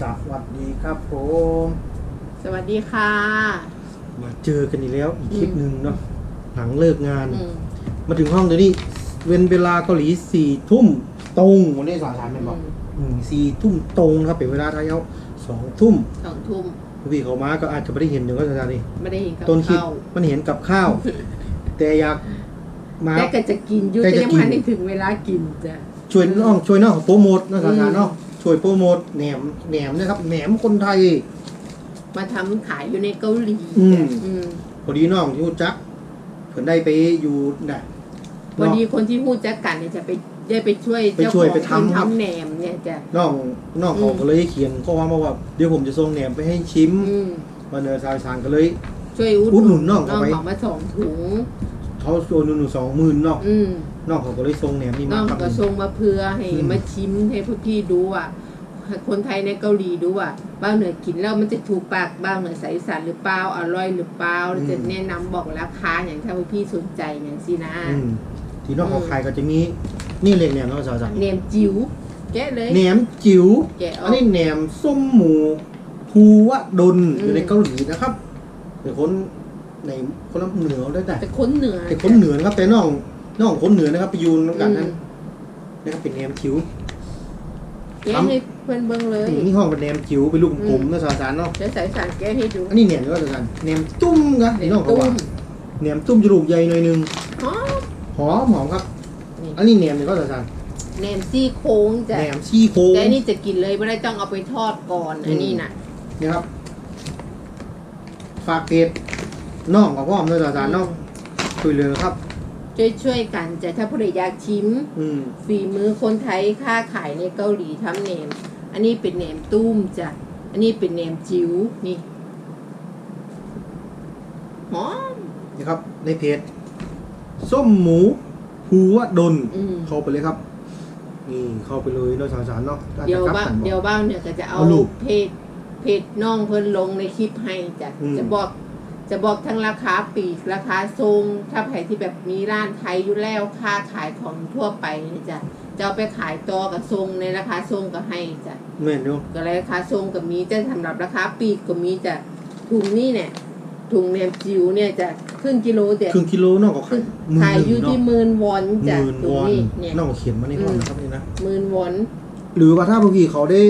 สวัสดีครับผมสวัสดีค่ะ มาเจอกันอีกแล้วอีกคลิปอืมหนึ่งเนาะหลังเลิกงาน อืมมาถึงห้องเดี๋ยวนี้เว้นเวลาเกาหลีสี่ทุ่มตรงวันนี้สารสารเป็นบอกอืมอืมสี่ทุ่มตรงนะครับเป็นเวลาไทยเอาสองทุ่มสองทุ่มพี่เขามาก็อาจจะไม่ได้เห็นเดี๋ยวก็จะนี่ไม่ได้เห็นกับต้นคลิปข้าวมันเห็นกับข้าว แต่อยากมา แต่ก็จะกินอยุ่แต่แต่จะยังกิน พันได้ถึงเวลากินจ้ะ ช่วยน้องช่วยน้องโปรโมทนะสารสารอืมเนาะ ช่วยโปรโมทแหนมแหนมนะครับแหนมคนไทย มาทำขายอยู่ในเกาหลีอืมจ้ะอืมพอดีน้องที่รู้จักเพิ่นได้ไปอยู่น่ะ พอดีคนที่พูดจักกันเนี่ยจะไปได้ไปช่วยไปเจ้าช่ขวยองไปคนทำครับ ทำแหนมเนี่ยจ้ะน้องน้องเขาอืม ก็เลยเขียนข้อความมาว่าเดี๋ยวผมจะส่งแหนมไปให้ชิมอืมวันเนอร์ซายซานก็เลย ช่วยอุดอุดหนุนน้องน้เข้าองไปของมาสองถุงเขาโอนหนึ่งสองหมื่นเนาะอืม น้องเขาก็เลยส่งแหนมนี่น้มาองครับก็ส่งมาเพื่อให้อืมมาชิมให้พวกพี่ดูว่าให้คนไทยในเกาหลีดูว่าบ้างเหนือกินแล้วมันจะถูกปากบ้างเหนือใสสันหรือเปล่าอร่อยหรือเปล่าแล้วจะแนะนำบอกราคาอย่างถ้าพวกพี่สนใจอย่างสินะ อืมที่น้องเขาขายก็จะมีนี่เลยแหนมน้องสาวสันเนมจิ๋วแกะเลย แหนมจิ๋วแกะออกอันนี้แหนมส้มหมูภูวะดนอืม อยู่ในเกาหลีนะครับเป็นคนในคนละเหนือได้แต่แต่คนเหนือเป็นคนเหนือนะครับแต่น้อง น้องคนเหนือนะครับไปอยูนำกันนั้นอืมนะครับเป็นแหนมจิ๋วแกะให้เพื่อนเบิ่งเลยนี่ห้องเป็นแหนมจิ๋วเป็นลูกกลมๆนะสาวสารเนาะจะใส่สารแกะให้ดูอันนี้แหนมก็จะกันแหนมจุ้มนะไอ้น้องเขาตุ้ว่ามแหนมจุ้มจะลูกใหญ่หน่อยหนึงอ๋อหอมหอมครับนี่อันนี้แหนมเนี่ยก็จะกันแหนมซี่โครงจ้ะแหนมซี่โครงแต่อันนี่จะกินเลยไม่ได้ต้องเอาไปทอดก่อนอืมอันนี้น่ะนี่ครับฝากเพจน้องกับพ่อมนะสาวสารเนาะช่วยเหลือครับ ช่วยช่วยๆกันจะถ้าผู้ใดอยากชิมอืมฝีมือคนไทยค้าขายในเกาหลีทำแหนม อันนี้เป็นแหนมตุ้มจ้ะอันนี้เป็นแหนมจิ๋วนี่หอมนี่ครับในเพจส้มหมูหัวดนอืม เข้าไปเลยครับ นี่เข้าไปเลยเนาะสาวสารเนาะอาจเดี๋จะยวกลับบ้างกันบเดี๋ยอวกบ้างเนี่ยก็จะเอาเอารูปเพจเพจน้องเพิ่นลงในคลิปให้จ้ะอืม จะบอก จะบอกทั้งราคาปลีกราคาทรงถ้าใครที่แบบมีร้านไทยอยู่แล้วค่าขายของทั่วไปนี่จ้ะจะเอาไปขายต่อกับทรงในราคาทรงก็ให้จ้ะแม่นอยู่ก็เลยราคาทรงก็มีจะสำหรับราคาปลีกก็มีจ้ะถุงนี่เนี่ยถุงแหนมจิ๋วเนี่ยจะครึ่งกิโลเด็ดครึ่งกิโลน้องก็ขายหมื่นขายหอยู่นึ่งที่เนาะหมื่นวอนหจ้ะมื่นถุวงอนนี่เนี่ยน้องก็เขียนมาในห้องอืมนะครับนี่นะหมื่นวอนหรือว่าถ้าบางทีเขาได้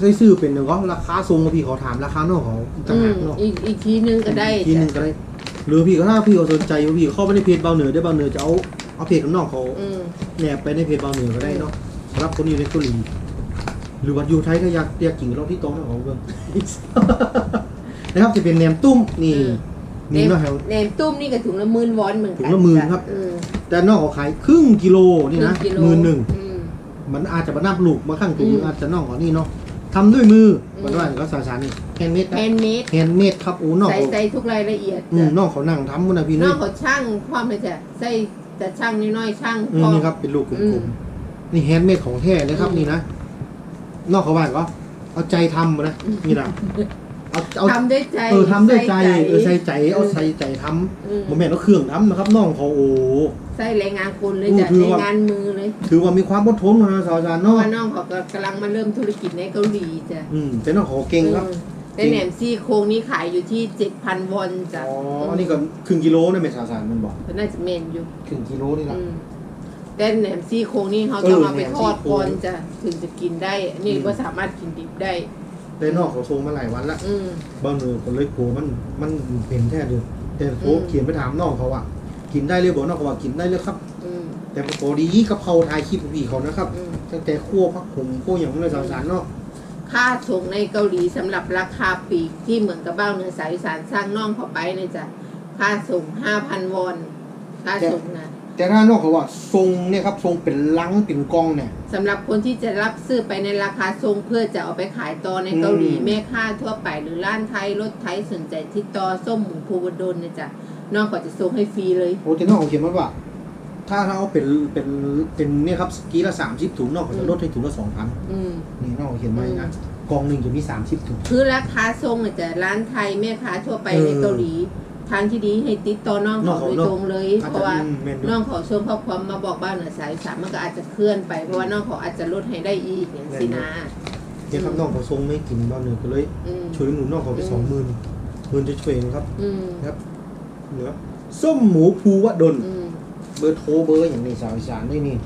ได้ซื้อเป็นหนึ่งก็ราคาทรงบางทีเขาถามราคาน้องเขาต่างอืหามกเนาะอีกอีกทีนึงก็ได้ทีหนึจ้ะงก็ได้หรือพี่ก็ถ้าพี่เขาสนใจว่าพี่เข้าไปในเพจเบาเหนือได้เบาเหนือจะเอาเอาเพจของน้องเขาอืมแนบไปในเพจเบาเหนือก็ได้เนาะสำหรับคนอยู่ในเกาหลีหรือว่าอยู่ไทยถ้าอยากอยากกินเราที่โต๊ะของเขาเบิ่งนะครับจะเป็นแหนมตุ้มนี่อืมนี่เนาะแถวแหนมตุ้มนี่ก็ถุงละหมื่นวอนเหมือนกันถุงละหมื่นครับอืมแต่น้องเขาขายครึ่งกิโลนี่นะครึ่งกิโลหมื่นหนึ่งอืมมันอาจจะมานับลูกมาข้างถุงอืมอาจจะน้องเขานี่เนาะ ทำด้วยมืออืมมันว่าก็สาสารนี่แฮนด์เมดแฮนด์เมดแฮนด์เมดครับโอ้น้องใส่เขาใส่ทุกรายละเอียดอืมจ้ะน้องเขานั่งทำมันนะพี่น้เน้อองเขาช่างความเลยจ้ะใส่แต่ช่างน้อยๆช่างอืพมอนี่ครับเป็นลูกกอืลม มๆนี่แฮนด์เมดของแท้เลยครับอืมนี่นะนอกเขาว่าก็เอาใจทำนะนี่นะเอาเอาทำด้วยใจเออทำด้วยใจส่เออใส่ใจเอาใส่ใจทอืมำผมแม่นเอาเครื่องทำนะครับน้องเขาโอ้ ใส่แรงงานคนเลยอืมจ้ะคือในว่า งานมือเลยถือว่ามีความอดทนนะสาวจานเพราะเนาะว่าน้องเขาก็กำลังมาเริ่มธุรกิจในเกาหลีจ้ะอืมแต่น้องเขาเก่งครับอืมแต่แหนมซี่โครงนี่ขายอยู่ที่เจ็ดพันวอนจ้ะอ๋ออันนี้ก็ครึ่งกิโลนะแม่สาวสารมันบอกน่าจะเมนอยู่ครึ่งกิโลนี่แหละ อืมแต่แหนมซี่โครงนี่เขาเออต้องเอาไปแหนมทอดซี่โครงก่อนจ้ะถึงจะกินได้ นี่อืม ก็สามารถกินดิบได้ แต่นอกเขาส่งมาหลายวันละอืมบางเนือคนเลยโผมันมันเป็นแท้เดียวแต่โผอืม เขียนไปถามน้องเขาว่า กินได้เลยบอกน้องเขาว่ากินได้เลยครับ อืมแต่พอดีกับเขาถ่ายคลิปพี่เขานะครับ อืมตั้งแต่คั่วพักผมคั่วอย่างนั้นสาวสารเนาะค่าส่งในเกาหลีสำหรับราคาปลีกที่เหมือนกับบ้านเนื้อสายสารสร้างน่องเข้าไปเนี่ยจ้ะค่าส่งห้าพันวอนค่าส่งนะ แต่ถ้านอกเขาว่าทรงเนี่ยครับทรงเป็นลังเป็นกองเนี่ย สำหรับคนที่จะรับซื้อไปในราคาทรงเพื่อจะเอาไปขายต่อในเกาหลีอืม แม่ค้าทั่วไปหรือร้านไทยรถไทยสนใจติดต่อส้มหมูภูวดลเนี่ยจ้ะ น้องก็จะส่งให้ฟรีเลยโอ้แต่นอกเขาเขียนไว้ว่า ถ้าเราเอาเป็นเป็นเป็นเนี่ยครับกีละสามสิบถุงนอกเขาจะลดให้ถุงละสองพันอืม นี่นอกเขาเขียนไว้นะกองหนึ่งจะมีสามสิบถุง คือราคาทรงเนี่ยจะร้านไทยแม่ค้าทั่วไปเออในเกาหลี ทางที่ดีให้ติดต่อน้องน้อเขางเขาโดยตรงเลย อาจเพจะราะว่าอืมแม่นอยู่ น้องเขาส่งข้อความมาบอกบ้านเหนือสายสามมันก็อาจจะเคลื่อนไปเพราะว่าน้องเขาอาจจะลดให้ได้อีกอย่างสินะแเนี่ยครับน้องเขาทรงไม่กินบ้านเหนือก็เลย อืมช่วยหนุนน้องเขาไปสองหมื่นหมื่นจะช่วยนะครับ อืม ครับ เหนือส้มหมูภูวดลอืมเบอร์โทรเบอร์อย่างนี้สาวอีสานได้นี่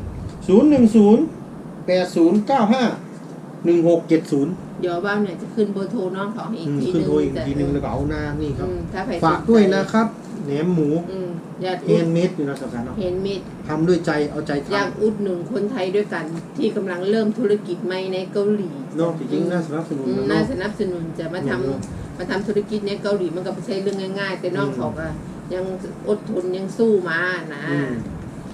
ศูนย์หนึ่งศูนย์แปดศูนย์เก้าห้าหนึ่งหกเจ็ดศูนย์เดี๋ยวบ้านเนี่ยจะขึ้นเบอร์โทรน้องเขาให้อีกทีขึ้นนึงโทรอีกจะทีหนึงแล้วก็เอาหน้านี่ครับอืมถ้าใครฝากด้วยนะครับแหนมหมูอืมอยากเฮอุดนเมดอยู่นะสาวสารเนาะเห็นมิดทำด้วยใจเอาใจอยากทำอุดหนุนคนไทยด้วยกัน ที่กำลังเริ่มธุรกิจใหม่ในเกาหลีเนอกจริงๆน่าสนับสนุนอืมนะน่าเนาะสนับสนุนจะมาทำเนอะมาทำธุรกิจในเกาหลีมันก็ไม่ใช่เรื่องง่าย ๆ แต่น้องอืมเขาก็ ยังอดทนยังสู้มานะอืม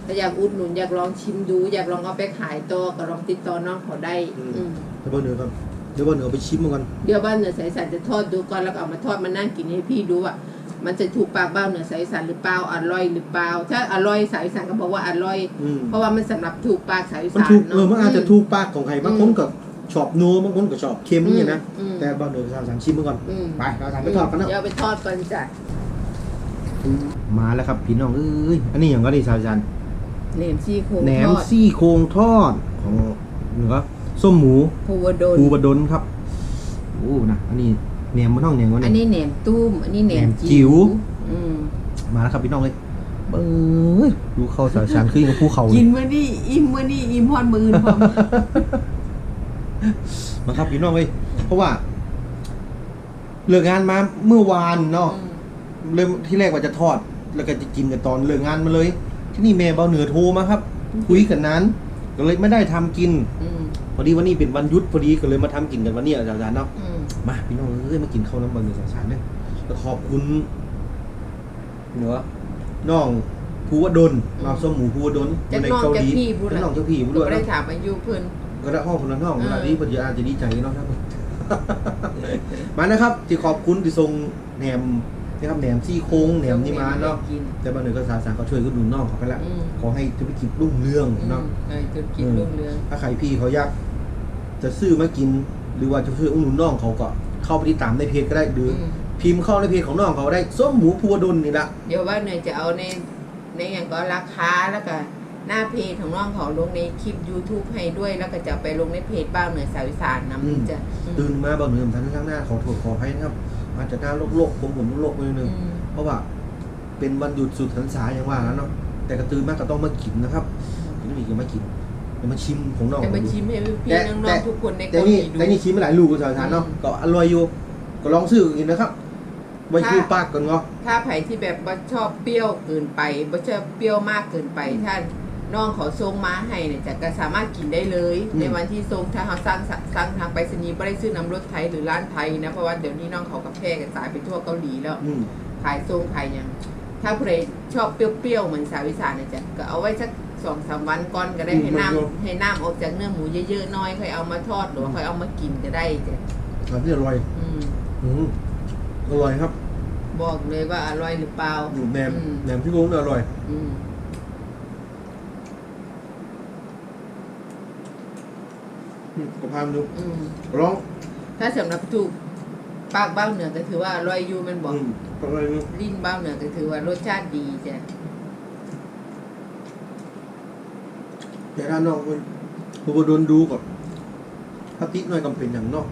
ถ้าอยากอุดหนุนอยากลองชิมดู อยากลองเอาไปขายต่อก็ลองติดต่อน้องเขาได้อืมอืมเดี๋ยวเบอร์เหนือครับเดี๋ยวเบอร์เหนือเอาไปชิมมาก่อนเดี๋ยวบ้านเหนือสายสันจะทอดดูก่อนแล้วก็เอามาทอดมานั่งกินให้พี่ดูว่ามันจะถูกปากบ้านเหนือสายสันหรือเปล่าอร่อยหรือเปล่า ถ้าอร่อยสายสันก็บอกว่าอร่อยอืมเพราะว่ามันสำหรับถูกปากสายมันสันถูกเนาะเออมันอาจจะถูกปากของใครบางคนก็ชอบนัวบางคนก็ชอบเค็มเนี่ยนะอืมแต่เบอร์เหนือสาวสารชิมมาก่อนอืมไปเราทำไปทอดกันเนาะเดี๋ยวเอาไปทอดก่อนจ้ะ มาแล้วครับพี่น้องเอ้ยอันนี้อย่างก็ดีสาวสารแหนมซี่โครงแหนมทอดซี่โครงทอดของเหนือส้มหมูภูวดลปูบดลครับโอ้นะอันนี้แหนมมันต้องแหนมวะอันเนี่ย นี้แหนมตุ้ม อันนี้แหนมแหนมจิ๋วอืมมาแล้วครับพี่น้องเลยเบ้ยดูเข้าสาวสารขึ้นกับภูเขาเลกิยนมื้อนี้อิ่มมื้อนี้อิ่มฮอดมื้ออื่นพร้อม มาครับพี่น้องเลยเพราะว่าเลิกงานมาเมื่อวานเนาะ เริ่มที่แรกว่าจะทอด แล้วก็จะกินกันตอนเลิกงานมาเลย ที่นี่แม่เบาเหนือโทรมาครับ คุยกันนั้นก็เลยไม่ได้ทำกินอืมพอดีวันนี้เป็นวันหยุดพอดีก็เลยมาทำกินกันวันนี้อาจารย์เนาะอืมมาพี่น้องเอ้ยมากินข้าวน้ำบะหมี่สาวสารเนี่ยแล้วขอบคุณเนาะน้องภูวดลน้องส้มหมูภูวดลจากในน้องเกาหจากลีพี่พูดเป็นล่ะน้องเจ้าพี่พูดก็ด้วยบ่ได้เนาะถามอายุเพิ่นก็ได้ห้องคนละห้องเออเวลานี้เพิ่นจะอาจจะดีใจเนาะครับมานะครับที่ขอบคุณที่ส่งแหนม นะครับแหนมซี่โครงแหนมนี่มาเนาะกิน แต่บางหนึ่งก็สาวสารเขาช่วยก็ดูน้องเขาไปละอืม ขอให้ธุรกิจรุ่งเรืองอืมเนาะเออจนกินรุ่งเรืองถ้าใครพี่เขาอยากจะซื้อมากิน หรือว่าจะซื้ออุ้งหนุนน้องเขาก็เข้าไปติดตามในเพจก็ได้หรืออมพิมพ์เข้าในเพจของน้องเขาได้ส้มหมูพัวดลนี่ละเดี๋ยวว่าเนยจะเอาในในอย่างก็ราคาแล้วก็หน้าเพจของน้องเขาลงในคลิป YouTube ให้ด้วยแล้วก็จะเอาไปลงในเพจบ้างเหนือสาวอีสานนำจะอืมตื่นมาบางหนึ่งทันข้างหน้าขอโทษขออภัยนะครับ อาจจะหน้าโลกๆผมผมโลกๆไปนิดนึงอืมเพราะว่าเป็นวันหยุดสุดสันษาอย่างว่าแล้วเนาะแต่กระตือมากก็ต้องมากินนะครับกินไม่มีก็มากินจะมาชิมของน้องแต่มาดูชิมให้พี่แต่ๆน้แต่องๆทุกคนในแต่เกาหนี่ลีดูแต่นี่ชิมมาหลายลูกก็สาวทานเนาะอืมก็อร่อยอยู่ก็ลองซื้อกินนะครับไว้คือค่ะปากก่อนเนาะถ้าไผ่ที่แบบว่าชอบเปรี้ยวเกินไปบ่ชอบเปรี้ยวมากเกินไปถ้า น้องเขาส่งมาให้เนี่ยจะก็สามารถกินได้เลยในวันที่ส่งถ้าเขาสร้างสร้างทางไปรษณีย์ไม่ได้ซื้อน้ำรถไทยหรือร้านไทยนะเพราะว่าเดี๋ยวนี้น้องเขากับแพร่กันสายไปทั่วเกาหลีแล้ว อืม ขายส่งขายหยังถ้าใครชอบเปรี้ยวๆเหมือนสาวอีสานเนี่ยจะก็เอาไว้สักสองสามวันก่อนก็ได้อืมให้มันก็ น้ำให้น้ำออกจากเนื้อหมูเยอะๆหน้อยค่อยเอามาทอดหรือว่าค่อยเอามากินก็ได้จ้ะครับที่อร่อยอืม อืมอร่อยครับบอกเลยว่าอร่อยหรือเปล่าอืมแหนมอืม แหนมที่โค้งเนี่ยอร่อย อืม อืม ก็พามดูอืมลองถ้าสำหรับถูกปากเบ้าเหนือก็ถือว่าอร่อยอยู่แมันบอกอืมอร่อยดูลิ้นเบ้าเหนือก็ถือว่ารสชาติดีจ้ะแต่ถ้าน้องมันผู้บโดนดูก่อนถ้าติหน่อยกำเป็นอย่างนอก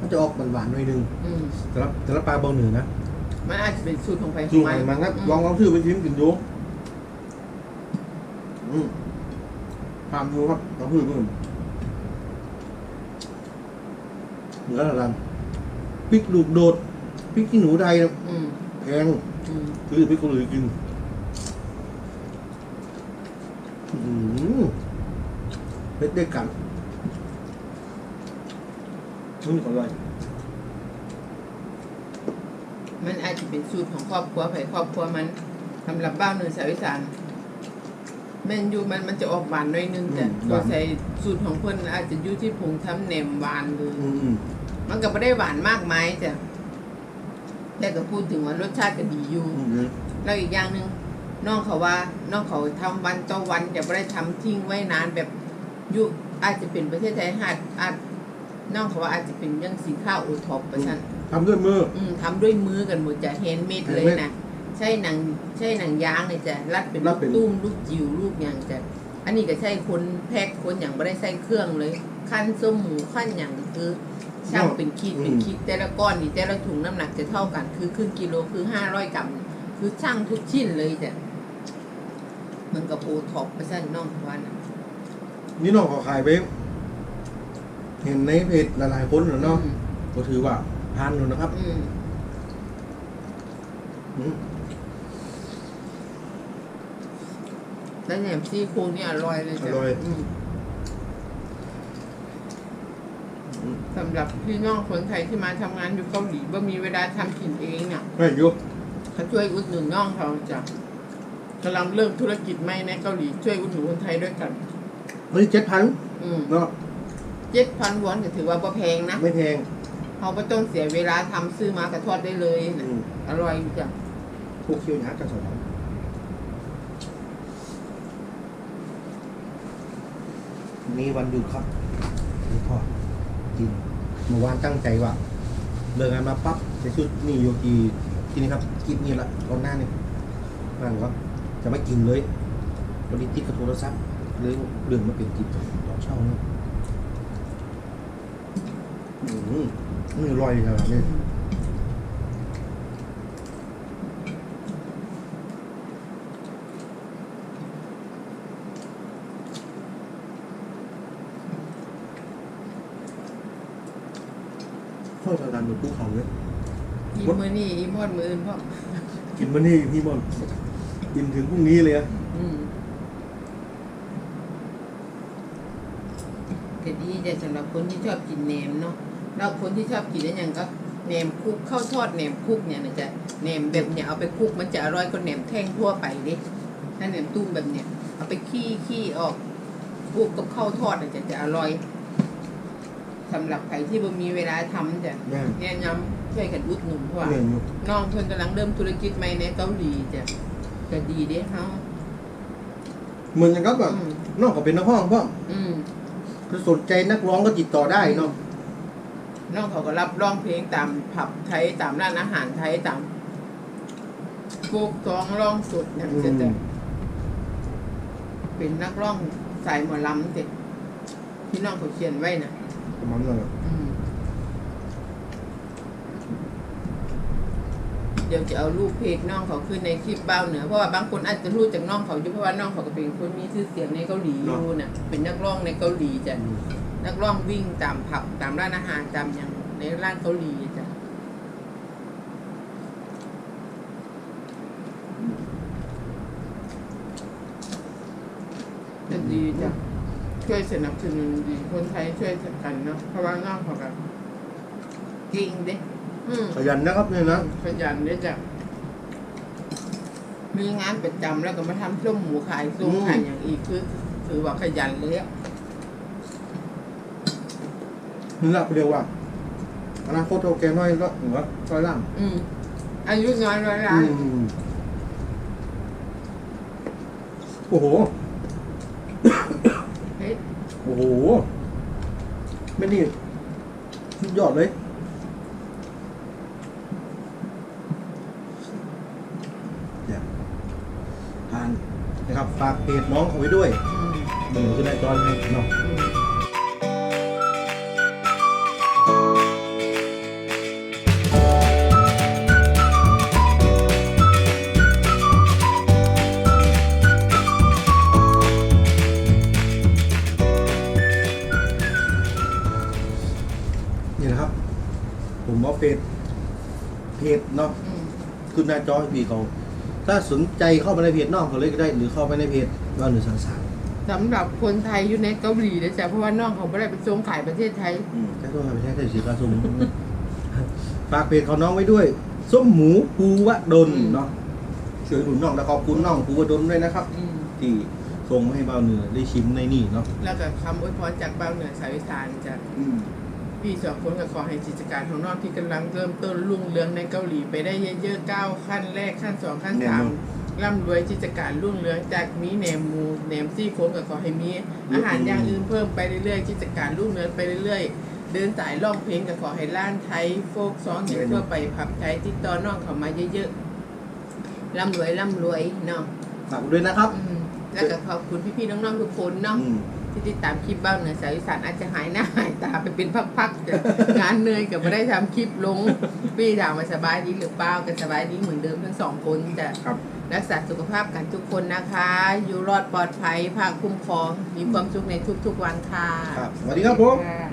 มันจะออกหวานๆหน่อยนึงอืมแต่ละแต่ละปลาเบาเหนือนะมันอาจจะเป็นสูตรของใครขสูองงมันมันครับอืมลองลองซื้อไปชิมกินดูอืมทำดูครับลองซื้อดู เหนือละรันพริกลูกโดดพริกขี้หนูไทยนะอืมแพงอืมซื้อพริกเกาหลีกินอืมเผ็ดได้กันอืมอร่อยมันอาจจะเป็นสูตรของครอบครัวไผ่ครอบครัวมันสำหรับบ้าเหนือสาวอีสานแมนยูมันมันจะออกหวานหน่อยนึงจ้ะอืมหตัววานใส่สูตรของเพิ่นอาจจะอยู่ที่ผงทำแหนมหวานเลย อืมอื มมันก็ไม่ได้หวานมากมายจ้ะแต่ก็พูดถึงว่ารสชาติก็ดีอยู่อืมอืมแล้วอีกอย่างหนึ่งน้องเขาว่าน้องเขาทำวันต่อวันจะไม่ได้ทำทิ้งไว้นานแบบอยุอาจจะเป็นประเทศไทยอาจอาจน้องเขาว่าอาจจะเป็นเรื่องสินค้าโอท็อปประชันทำด้วยมือ อืมทำด้วยมือกันหมดจะเฮนเมดเลยนะใช่หนังใช่หนังยางเนี่ยจะรัดเป็นรัลูดกเป็นตุ้มลูกจิ๋วลูกอย่างจะอันนี้ก็ใช่คนแพ็คคนอย่างไม่ได้ใส่เครื่องเลย ขั้นส้มหมูขั้นอย่างคือ ช่างเป็นขีดเป็นขีดแต่ละก้อนนี่แต่ละถุงน้ำหนักจะเท่ากัน คือครึ่งกิโลคือห้าร้อยกรัมคือช่างทุกชิ้นเลยจ้ะมันกับโอท็อปไปสั้นน้องว่านะนี่น้องเขาขายไป เห็นในเพจหลายๆคนแล้วเนาะอืมก็ถือว่าทานอยู่นะครับอืมอืมแล้วแหนมซี่โครงนี่อร่อยเลยจ้ะอร่อยอืม อืม สำหรับพี่น้องคนไทยที่มาทำงานอยู่เกาหลีว่ามีเวลาทำกินเองเนี่ยไม่อยู่เขาช่วยอุดหนุนน้องเขาจ้ะกำลังเริ่มธุรกิจใหม่ในเกาหลีช่วยอุดหนุนคนไทยด้วยกัน เฮ้ยเจ็ดพันอืมเนาะเจ็ดพันวอนก็ถือว่าบ่แพงนะไม่แพงเขาไม่ต้องเสียเวลาทำซื้อมากระทอดได้เลยอืนะมอร่อยจ้ะพวกเคี่ยวหยากันสองนี่วันหยุดครับนี่พ่อ กินเมื่อวานตั้งใจว่าเลิกงานมาปั๊บจะชุดนี่โยกีทีนี้ครับกินนี่ละตอนหน้านี่นั่งว่าจะไม่กินเลยวันนี้ติดกับโทรศัพท์เลยเรื่องมาเป็นจิตตอนเช้านี่อืมนี่อร่อยขนาดนี้ ข้าวสาดันบนภูเขาเลยอีมือนี่อีมอดมืออื่นพ่อกินมานี่พี่บอลกินถึงพรุ่งนี้เลยอะอืมก็ดีแต่สำหรับคนที่ชอบกินแหนมเนาะแล้วคนที่ชอบกินอะไรอย่างก็แหนมคลุกข้าวทอดแหนมคลุกเนี่ยนะจ๊ะแหนมแบบเนี่ยเอาไปคลุกมันจะอร่อยกว่าแหนมแท่งทั่วไปดิถ้าแหนมตุ้มแบบเนี่ยเอาไปขี้ขี้ออกคลุกกับข้าวทอดน่ะจะจะอร่อย สำหรับใครที่บ่มีเวลาทำจ้ะแม่แนะนำช่วยกันอุดหนุนเพราะว่าเรียนอยู่น้องเพิ่นกำลังเริ่มธุรกิจใหม่ในเกาหลีจ้ะก็ดีเด้เฮาเหมือนกันครับแบบอืมนอกจากเป็นนักร้องพ่ออืมถ้าสนใจนักร้องก็ติดต่อได้เนาะน้องเขาก็รับร้องเพลงตามผับไทยตามร้านอาหารไทยตามโกกตองร้องสดอย่างอืเงี้ยมจ้ะเป็นนักร้องสายหมอลำเด็ที่น้องเขาเขียนไว้น่ะ ประมาณนั้นแหละอืมเดี๋ยวจะเอารูปเพจน้องเขาขึ้นในคลิปเบ้าเหนือเพราะว่าบางคนอาจจะรู้จากน้องเขาอยู่เพราะว่าน้องเขาก็เป็นคนมีชื่อเสียงในเกาหลีอยู่น่ะเป็นนักร้องในเกาหลีจ้ะอืมนักร้องวิ่งตามผับตามร้านอาหารตามอย่างในร้านเกาหลีจ้ะจะดีจ้ะ ช่วยสนับสนุนดีคนไทยช่วยกันเนาะเพราะว่าน้องเขาแบบจริงเด้อืมขยันนะครับเนี่ยนะขยันเด้จ้ะมีงานประจำแล้วก็มาทำส้มหมูขายส้มขายอย่างอีกคือถือว่าขยันเลยอะนี่แหละเรียกว่าอนาคตเราแกน้อยก็หัวร้อยล่างอืมอายุน้อยร้อยอืล้านมโอ้โหเฮ้ยโอ้โหไม่นี่สุดยอดเลยเดี๋ยวทานนะครับ ฝากเพจน้องเขาไว้ด้วยอืมเดี๋ยวจะได้จอยให้เนาะ ขึ้นหน้าจอให้พี่เขา ถ้าสนใจเข้ามาในเพจน้องเขาเลยก็ได้ หรือเข้าไปในเพจว่าหนึ่งสามสามสำหรับคนไทยอยู่ในเกาหลีนะจ๊ะเพราะว่าน้องเขาไม่ได้ไปส่งขายประเทศไทยอืมแค่ต้องไปใช้ใช้สีกระสุนฝากเพจของน้องไว้ด้วย ส้มหมูภูวดลอืมเนาะช่วยหนุนน้องและขอบคุณน้องภูวดลด้วยนะครับอืมที่ส่งมาให้เบาเหนือได้ชิมในนี่เนาะแล้วก็คำอวยพรจากเบ้าเหนือสายวิสานจ้ะอืม พี่สองคนก็ขอให้กิจการของน้องที่กำลังเริ่มต้นรุ่งเรืองในเกาหลีไปได้เยอะๆก้าวขั้นแรกขั้นสองขั้นสามร่ำรวยกิจการรุ่งเรืองจากมีแหนมหมูแหนมซี่โครงก็ขอให้มีอาหารอย่างอื่นเพิ่มไปเรื่อยๆกิจการรุ่งเรืองไปเรื่อยๆ เดินสายร้องเพลงก็ขอให้ล้านไทยโฟกซองอย่างทั่วไปผับไทยติดต่อน้องเขามาเยอะๆร่ำรวยร่ำรวยเนาะฝากไว้ด้วยนะครับอืมแล้วก็ขอบคุณพี่ๆน้องๆทุกคนเนาะอืม ที่ติดตามคลิปบ้านเหนือสายอีสานอาจจะหายหน้าหายตาไปเป็นพักๆแต่งานเหนื่อยกับไม่ได้ทำคลิปลง พี่ถามว่าสบายดีหรือเปล่ากันสบายดีเหมือนเดิมทั้งสองคนจะครับ รักษาสุขภาพกันทุกคนนะคะ อยู่รอดปลอดภัยภาคคุ้มครองมีความสุขในทุกๆวันค่ะครับสวัสดีครับผมค่ะ